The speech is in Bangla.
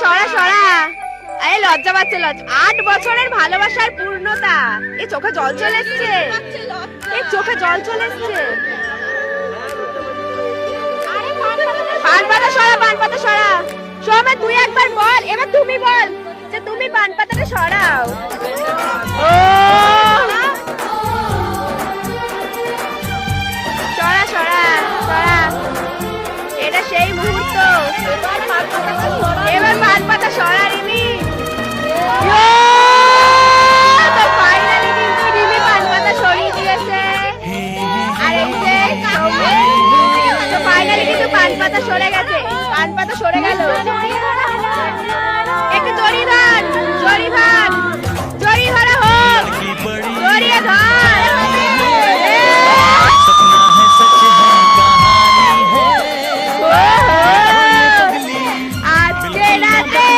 সরা সরা। আরে, লজ্জা পাচ্ছে, লজ্জা। আট বছরের ভালোবাসার পূর্ণতা। এই চোখে জল চলে এসছে। এই চোখে জল চলে এসছে। পান পাতা সরা, পান পাতা সরা। সৌম্য, তুই একবার বল, এবার তুমি বল যে তুমি পান পাতাটা সরাও। পাতা সরে গেছে, পান পাতা সরে গেল। একটু জড়ি ধর জড়ি ধর জড়ি ধরা হোক। জড়িয়ে ধর। আজকে রাতে